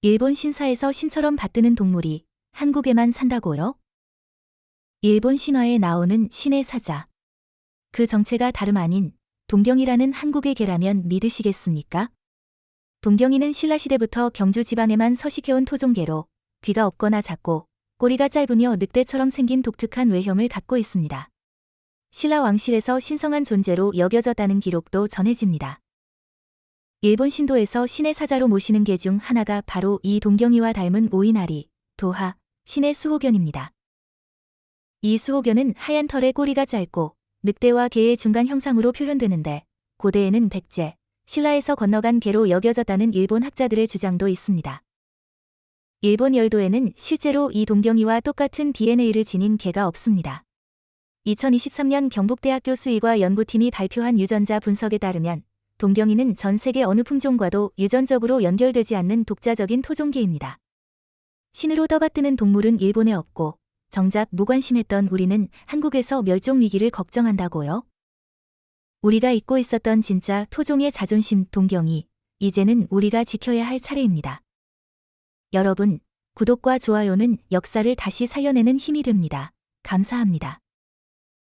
일본 신사에서 신처럼 받드는 동물이 한국에만 산다고요? 일본 신화에 나오는 신의 사자. 그 정체가 다름 아닌 동경이라는 한국의 개라면 믿으시겠습니까? 동경이는 신라시대부터 경주 지방에만 서식해온 토종개로 귀가 없거나 작고 꼬리가 짧으며 늑대처럼 생긴 독특한 외형을 갖고 있습니다. 신라 왕실에서 신성한 존재로 여겨졌다는 기록도 전해집니다. 일본 신도에서 신의 사자로 모시는 개 중 하나가 바로 이 동경이와 닮은 오이나리, 도하, 신의 수호견입니다. 이 수호견은 하얀 털에 꼬리가 짧고 늑대와 개의 중간 형상으로 표현되는데 고대에는 백제, 신라에서 건너간 개로 여겨졌다는 일본 학자들의 주장도 있습니다. 일본 열도에는 실제로 이 동경이와 똑같은 DNA를 지닌 개가 없습니다. 2023년 경북대학교 수의과 연구팀이 발표한 유전자 분석에 따르면 동경이는 전 세계 어느 품종과도 유전적으로 연결되지 않는 독자적인 토종개입니다. 신으로 떠받드는 동물은 일본에 없고 정작 무관심했던 우리는 한국에서 멸종 위기를 걱정한다고요? 우리가 잊고 있었던 진짜 토종의 자존심 동경이 이제는 우리가 지켜야 할 차례입니다. 여러분, 구독과 좋아요는 역사를 다시 살려내는 힘이 됩니다. 감사합니다.